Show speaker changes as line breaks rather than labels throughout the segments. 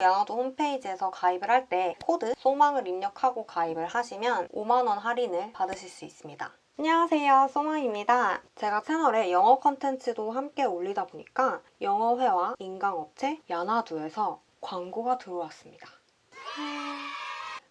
양화도 홈페이지에서 가입을 할 때 코드 소망을 입력하고 가입을 하시면 5만원 할인을 받으실 수 있습니다. 안녕하세요. 소망입니다. 제가 채널에 영어 컨텐츠도 함께 올리다 보니까 영어회화 인강업체 야나두에서 광고가 들어왔습니다.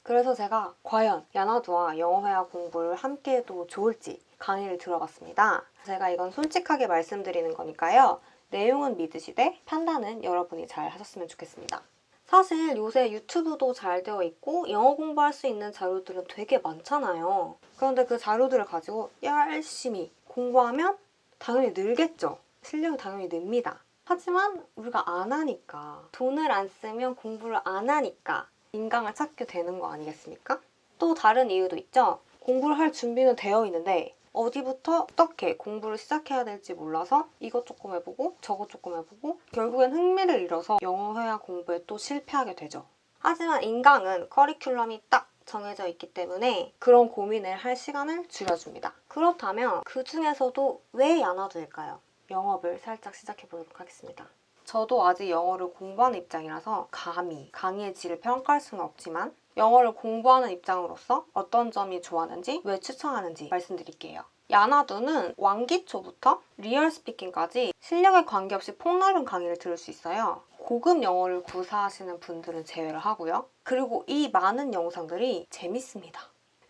그래서 제가 과연 야나두와 영어회화 공부를 함께 해도 좋을지 강의를 들어봤습니다. 제가 이건 솔직하게 말씀드리는 거니까요. 내용은 믿으시되 판단은 여러분이 잘 하셨으면 좋겠습니다. 사실 요새 유튜브도 잘 되어 있고 영어 공부할 수 있는 자료들은 되게 많잖아요. 그런데 그 자료들을 가지고 열심히 공부하면 당연히 늘겠죠. 실력이 당연히 늡니다. 하지만 우리가 안 하니까 돈을 안 쓰면 공부를 안 하니까 인강을 찾게 되는 거 아니겠습니까? 또 다른 이유도 있죠. 공부를 할 준비는 되어 있는데 어디부터 어떻게 공부를 시작해야 될지 몰라서 이것 조금 해보고 저것 조금 해보고 결국엔 흥미를 잃어서 영어 회화 공부에 또 실패하게 되죠. 하지만 인강은 커리큘럼이 딱 정해져 있기 때문에 그런 고민을 할 시간을 줄여줍니다. 그렇다면 그 중에서도 왜 야나두일까요? 영업을 살짝 시작해 보도록 하겠습니다. 저도 아직 영어를 공부하는 입장이라서 감히 강의의 질을 평가할 수는 없지만 영어를 공부하는 입장으로서 어떤 점이 좋았는지 왜 추천하는지 말씀드릴게요. 야나두는 왕기초부터 리얼 스피킹까지 실력에 관계없이 폭넓은 강의를 들을 수 있어요. 고급 영어를 구사하시는 분들은 제외를 하고요. 그리고 이 많은 영상들이 재밌습니다.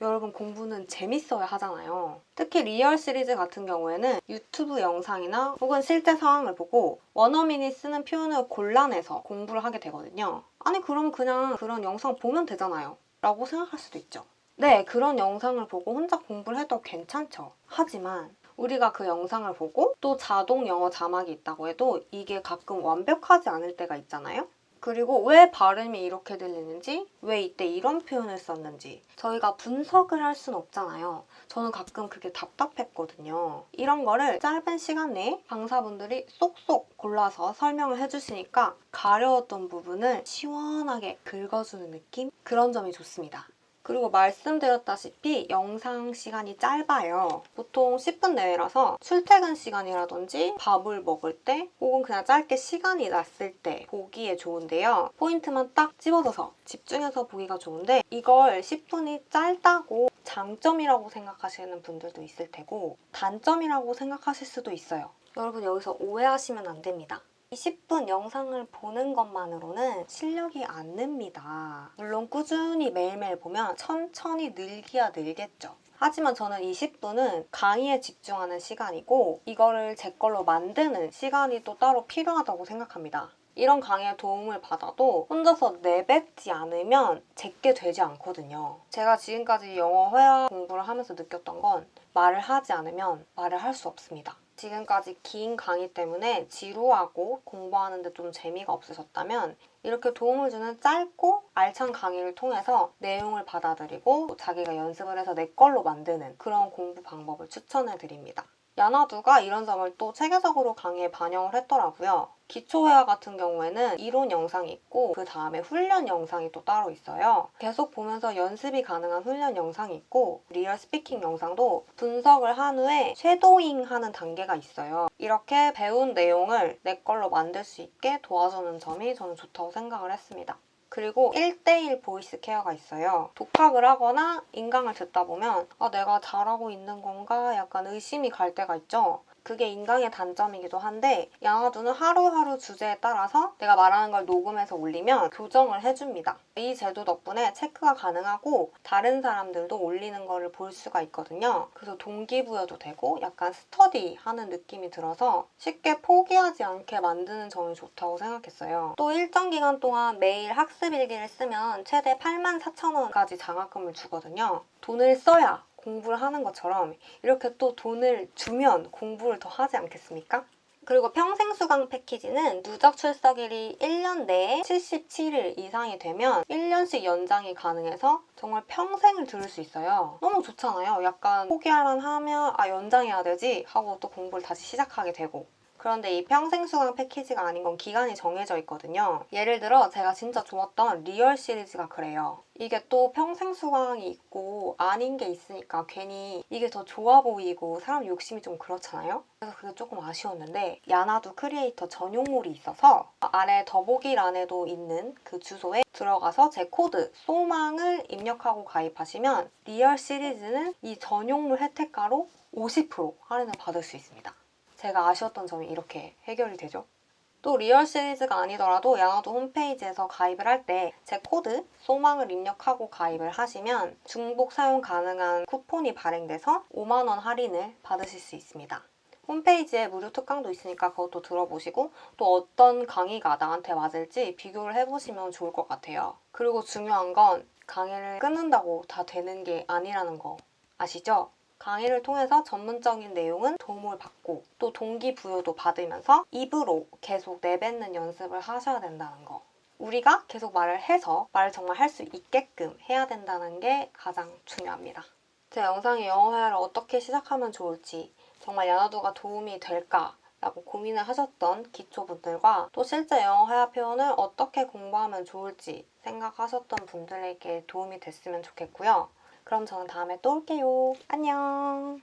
여러분 공부는 재밌어야 하잖아요. 특히 리얼 시리즈 같은 경우에는 유튜브 영상이나 혹은 실제 상황을 보고 원어민이 쓰는 표현을 골라내서 공부를 하게 되거든요. 아니 그럼 그냥 그런 영상 보면 되잖아요. 라고 생각할 수도 있죠. 네, 그런 영상을 보고 혼자 공부를 해도 괜찮죠. 하지만 우리가 그 영상을 보고 또 자동 영어 자막이 있다고 해도 이게 가끔 완벽하지 않을 때가 있잖아요. 그리고 왜 발음이 이렇게 들리는지, 왜 이때 이런 표현을 썼는지 저희가 분석을 할 순 없잖아요. 저는 가끔 그게 답답했거든요. 이런 거를 짧은 시간 내에 강사분들이 쏙쏙 골라서 설명을 해주시니까 가려웠던 부분을 시원하게 긁어주는 느낌? 그런 점이 좋습니다. 그리고 말씀드렸다시피 영상 시간이 짧아요. 보통 10분 내외라서 출퇴근 시간이라든지 밥을 먹을 때 혹은 그냥 짧게 시간이 났을 때 보기에 좋은데요. 포인트만 딱 집어줘서 집중해서 보기가 좋은데 이걸 10분이 짧다고 장점이라고 생각하시는 분들도 있을 테고 단점이라고 생각하실 수도 있어요. 여러분 여기서 오해하시면 안 됩니다. 20분 영상을 보는 것만으로는 실력이 안 늡니다. 물론 꾸준히 매일매일 보면 천천히 늘기야 늘겠죠. 하지만 저는 20분은 강의에 집중하는 시간이고 이거를 제 걸로 만드는 시간이 또 따로 필요하다고 생각합니다. 이런 강의에 도움을 받아도 혼자서 내뱉지 않으면 제게 되지 않거든요. 제가 지금까지 영어 회화 공부를 하면서 느꼈던 건 말을 하지 않으면 말을 할 수 없습니다. 지금까지 긴 강의 때문에 지루하고 공부하는데 좀 재미가 없으셨다면 이렇게 도움을 주는 짧고 알찬 강의를 통해서 내용을 받아들이고 자기가 연습을 해서 내 걸로 만드는 그런 공부 방법을 추천해 드립니다. 야나두가 이런 점을 또 체계적으로 강의에 반영을 했더라고요. 기초회화 같은 경우에는 이론 영상이 있고 그 다음에 훈련 영상이 또 따로 있어요. 계속 보면서 연습이 가능한 훈련 영상이 있고 리얼 스피킹 영상도 분석을 한 후에 쉐도잉 하는 단계가 있어요. 이렇게 배운 내용을 내 걸로 만들 수 있게 도와주는 점이 저는 좋다고 생각을 했습니다. 그리고 1대1 보이스 케어가 있어요. 독학을 하거나 인강을 듣다 보면 아, 내가 잘하고 있는 건가 약간 의심이 갈 때가 있죠. 그게 인강의 단점이기도 한데 양아두는 하루하루 주제에 따라서 내가 말하는 걸 녹음해서 올리면 교정을 해줍니다. 이 제도 덕분에 체크가 가능하고 다른 사람들도 올리는 거를 볼 수가 있거든요. 그래서 동기부여도 되고 약간 스터디 하는 느낌이 들어서 쉽게 포기하지 않게 만드는 점이 좋다고 생각했어요. 또 일정 기간 동안 매일 학습 일기를 쓰면 최대 8만 4천 원까지 장학금을 주거든요. 돈을 써야 공부를 하는 것처럼 이렇게 또 돈을 주면 공부를 더 하지 않겠습니까? 그리고 평생 수강 패키지는 누적 출석일이 1년 내에 77일 이상이 되면 1년씩 연장이 가능해서 정말 평생을 들을 수 있어요. 너무 좋잖아요. 약간 포기할만 하면 아 연장해야 되지 하고 또 공부를 다시 시작하게 되고 그런데 이 평생 수강 패키지가 아닌 건 기간이 정해져 있거든요. 예를 들어 제가 진짜 좋았던 리얼 시리즈가 그래요. 이게 또 평생 수강이 있고 아닌 게 있으니까 괜히 이게 더 좋아 보이고 사람 욕심이 좀 그렇잖아요. 그래서 그게 조금 아쉬웠는데 야나두 크리에이터 전용몰이 있어서 아래 더보기란에도 있는 그 주소에 들어가서 제 코드 소망을 입력하고 가입하시면 리얼 시리즈는 이 전용몰 혜택가로 50% 할인을 받을 수 있습니다. 제가 아쉬웠던 점이 이렇게 해결이 되죠. 또 리얼 시리즈가 아니더라도 야나도 홈페이지에서 가입을 할 때 제 코드 소망을 입력하고 가입을 하시면 중복 사용 가능한 쿠폰이 발행돼서 5만 원 할인을 받으실 수 있습니다. 홈페이지에 무료 특강도 있으니까 그것도 들어보시고 또 어떤 강의가 나한테 맞을지 비교를 해보시면 좋을 것 같아요. 그리고 중요한 건 강의를 끊는다고 다 되는 게 아니라는 거 아시죠? 강의를 통해서 전문적인 내용은 도움을 받고 또 동기부여도 받으면서 입으로 계속 내뱉는 연습을 하셔야 된다는 거. 우리가 계속 말을 해서 말을 정말 할 수 있게끔 해야 된다는 게 가장 중요합니다. 제 영상의 영어 회화를 어떻게 시작하면 좋을지 정말 야나두가 도움이 될까? 라고 고민을 하셨던 기초분들과 또 실제 영어 회화 표현을 어떻게 공부하면 좋을지 생각하셨던 분들에게 도움이 됐으면 좋겠고요. 그럼 저는 다음에 또 올게요. 안녕.